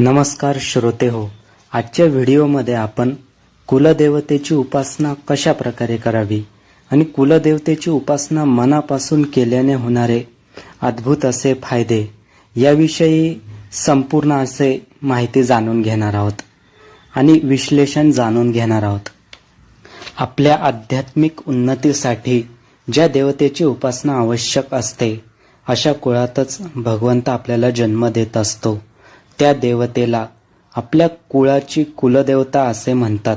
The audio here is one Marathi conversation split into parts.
नमस्कार श्रोते हो आजच्या व्हिडिओमध्ये आपण कुलदेवतेची उपासना कशा प्रकारे करावी आणि कुलदेवतेची उपासना मनापासून केल्याने होणारे अद्भुत असे फायदे याविषयी संपूर्ण असे माहिती जाणून घेणार आहोत आणि विश्लेषण जाणून घेणार आहोत. आपल्या आध्यात्मिक उन्नतीसाठी ज्या देवतेची उपासना आवश्यक असते अशा कुळातच भगवंत आपल्याला जन्म देत असतो. त्या देवतेला आपल्या कुळाची कुलदेवता असे म्हणतात.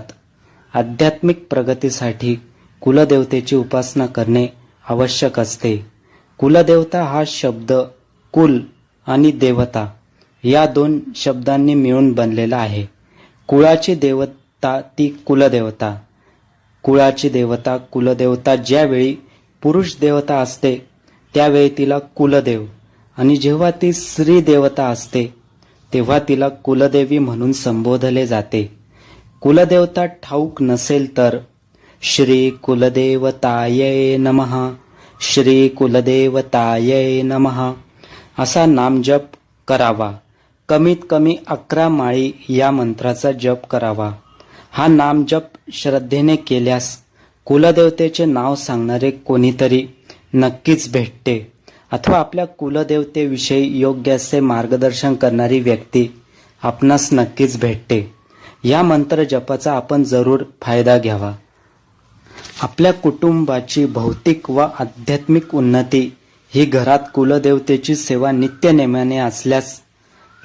आध्यात्मिक प्रगतीसाठी कुलदेवतेची उपासना करणे आवश्यक असते. कुलदेवता हा शब्द कुल आणि देवता या दोन शब्दांनी मिळून बनलेला आहे. कुळाची देवता ती कुलदेवता. कुळाची देवता कुलदेवता ज्यावेळी पुरुष देवता असते त्यावेळी तिला कुलदेव आणि जेव्हा ती स्त्री देवता असते तेव्हा तिला कुलदेवी म्हणून संबोधले जाते. कुलदेवता ठाऊक नसेल तर श्री कुलदेवताय नमहा श्री कुलदेवताय नमः असा नामजप करावा. कमीत कमी अकरा माळी या मंत्राचा जप करावा. हा नामजप श्रद्धेने केल्यास कुलदेवतेचे नाव सांगणारे कोणीतरी नक्कीच भेटते. अथवा आपल्या कुलदेवतेविषयी योग्य असे मार्गदर्शन करणारी व्यक्ती आपणास नक्कीच भेटते. या मंत्र जपाचा आपण जरूर फायदा घ्यावा. आपल्या कुटुंबाची भौतिक व आध्यात्मिक उन्नती ही घरात कुलदेवतेची सेवा नित्यनेमाने असल्यास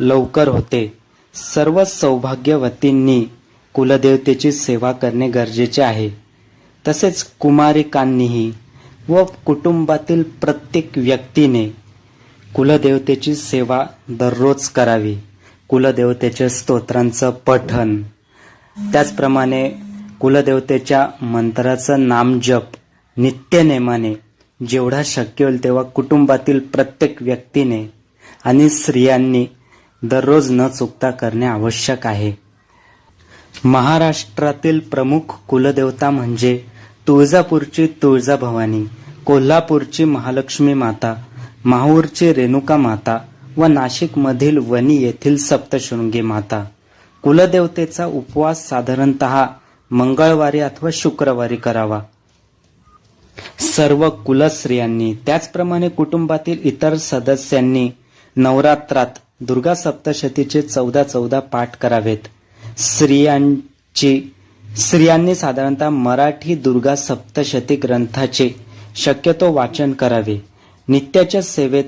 लवकर होते. सर्व सौभाग्यवतींनी कुलदेवतेची सेवा करणे गरजेचे आहे. तसेच कुमारिकांनीही व कुटुंबातील प्रत्येक व्यक्तीने कुलदेवतेची सेवा दररोज करावी. कुलदेवतेच्या स्तोत्रांचं पठन. त्याचप्रमाणे कुलदेवतेच्या मंत्राचं नामजप नित्यनेमाने जेवढा शक्य होईल तेव्हा कुटुंबातील प्रत्येक व्यक्तीने आणि स्त्रियांनी दररोज न चुकता करणे आवश्यक आहे. महाराष्ट्रातील प्रमुख कुलदेवता म्हणजे तुळजापूरची तुळजाभवानी कोल्हापूरची महालक्ष्मी माता माहूरची रेणुका माता व नाशिकमधील वणी येथील सप्तशृंगी माता. कुलदेवतेचा उपवास साधारणत मंगळवारी अथवा शुक्रवारी करावा. सर्व कुलस्त्रियांनी त्याचप्रमाणे कुटुंबातील इतर सदस्यांनी नवरात्रात दुर्गा सप्तशतीचे चौदा चौदा पाठ करावेत. स्त्रियांची स्त्रियांनी साधारणतः मराठी दुर्गा सप्तशती ग्रंथाचे शक्यतो वाचन करावे. नित्याच्या सेवेत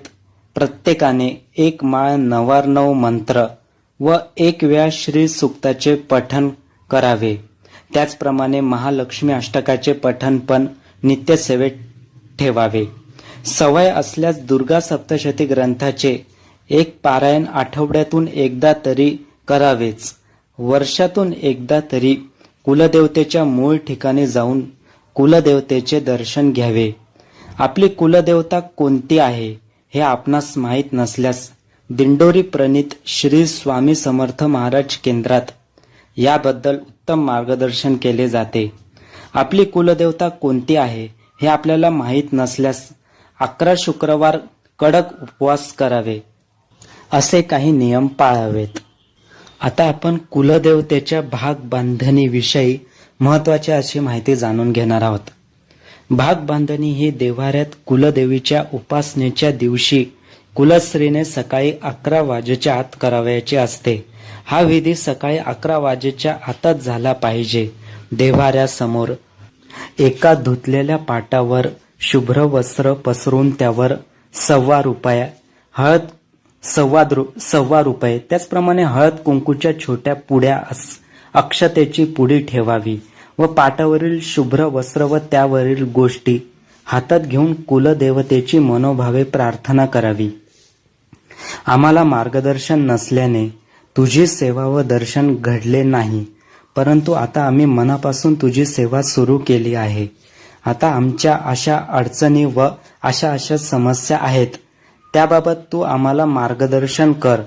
प्रत्येकाने एक माळ नवारनव मंत्र व एक वेळा श्री सुक्ताचे पठन करावे. त्याचप्रमाणे महालक्ष्मी अष्टकाचे पठन पण नित्यसेवेत ठेवावे. सवय असल्यास दुर्गा सप्तशती ग्रंथाचे एक पारायण आठवड्यातून एकदा तरी करावेच. वर्षातून एकदा तरी कुलदेवतेच्या मूळ ठिकाणी जाऊन कुलदेवतेचे दर्शन घ्यावे. आपली कुलदेवता कोणती आहे हे आपणास माहीत नसल्यास दिंडोरी प्रणित श्री स्वामी समर्थ महाराज केंद्रात याबद्दल उत्तम मार्गदर्शन केले जाते. आपली कुलदेवता कोणती आहे हे आपल्याला माहीत नसल्यास अकरा शुक्रवार कडक उपवास करावे. असे काही नियम पाळावेत. आता आपण कुलदेवतेच्या भाग बांधणीविषयी महत्वाची अशी माहिती जाणून घेणार आहोत. भाग बांधणी ही देवाऱ्यात कुलदेवीच्या उपासनेच्या दिवशी कुलस्त्रीने सकाळी अकरा वाजेच्या आत करावयाची असते. हा विधी सकाळी अकरा वाजेच्या आतच झाला पाहिजे. देवाऱ्यासमोर एका धुतलेल्या पाटावर शुभ्र वस्त्र पसरून त्यावर सव्वा रुपया हळद सव्वा रु सव्वा रुपये. त्याचप्रमाणे हळद कुंकूच्या छोट्या पुड्या अक्षतेची पुडी ठेवावी व पाटावरील शुभ्र वस्त्र व त्यावरील गोष्टी हातात घेऊन कुलदेवतेची मनोभावे प्रार्थना करावी. आम्हाला मार्गदर्शन नसल्याने तुझी सेवा व दर्शन घडले नाही परंतु आता आम्ही मनापासून तुझी सेवा सुरू केली आहे. आता आमच्या अशा अडचणी व अशा अशा समस्या आहेत. त्याबाबत तू आम्हाला मार्गदर्शन कर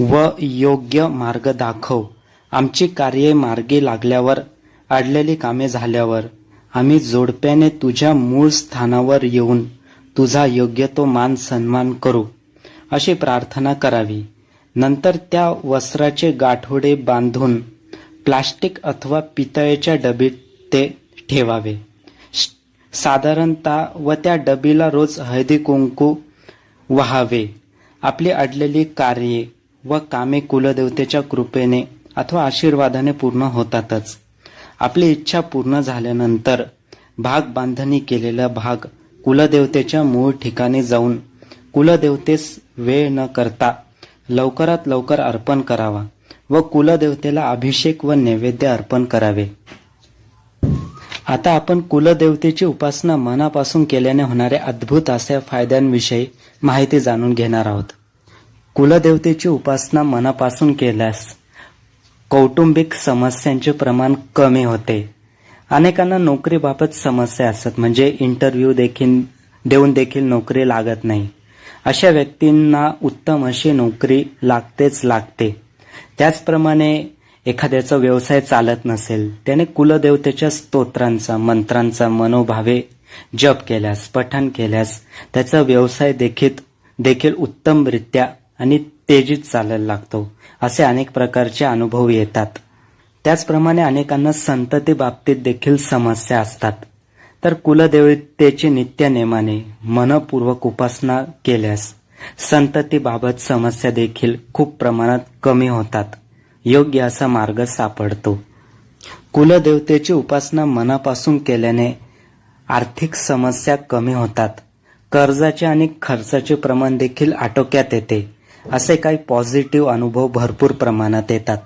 व योग्य मार्ग दाखव. आमची कार्ये मार्गी लागल्यावर अडलेली कामे झाल्यावर आम्ही जोडप्याने तुझ्या मूळ स्थानावर येऊन तुझा योग्य तो मान सन्मान करू अशी प्रार्थना करावी. नंतर त्या वस्त्राचे गाठोडे बांधून प्लास्टिक अथवा पितळेच्या डबीत ते ठेवावे. साधारणतः व त्या डबीला रोज हळदी कुंकू व्हावे आपली अडलेली कार्ये व कामे कुलदेवतेच्या कृपेने अथवा आशीर्वादाने पूर्ण होतातच. आपली इच्छा पूर्ण झाल्यानंतर भाग बांधणी केलेला भाग कुलदेवतेच्या मूळ ठिकाणी जाऊन कुलदेवतेस वेळ न करता लवकरात लवकर अर्पण करावा व कुलदेवतेला अभिषेक व नैवेद्य अर्पण करावे. आता आपण कुलदेवतेची उपासना मनापासून केल्याने होणाऱ्या अद्भुत अशा फायद्यांविषयी माहिती जाणून घेणार आहोत. कुलदेवतेची उपासना मनापासून केल्यास कौटुंबिक समस्यांचे प्रमाण कमी होते. अनेकांना नोकरीबाबत समस्या असतात म्हणजे इंटरव्ह्यू देखील देऊन देखील नोकरी लागत नाही. अशा व्यक्तींना उत्तम अशी नोकरी लागतेच लागते. त्याचप्रमाणे एखाद्याचा व्यवसाय चालत नसेल त्याने कुलदेवतेच्या स्तोत्रांचा मंत्रांचा मनोभावे जप केल्यास पठण केल्यास त्याचा व्यवसाय देखील देखील उत्तमरित्या आणि तेजीत चालायला लागतो असे अनेक प्रकारचे अनुभव येतात. त्याचप्रमाणे अनेकांना संतती बाबतीत देखील समस्या असतात. तर कुलदेवतेची नित्य नेमाने मनपूर्वक उपासना केल्यास संततीबाबत समस्या देखील खूप प्रमाणात कमी होतात. योग्य असा मार्ग सापडतो. कुलदेवतेची उपासना मनापासून केल्याने आर्थिक समस्या कमी होतात. कर्जाचे आणि खर्चाचे प्रमाण देखील आटोक्यात येते. असे काही पॉझिटिव्ह अनुभव भरपूर प्रमाणात येतात.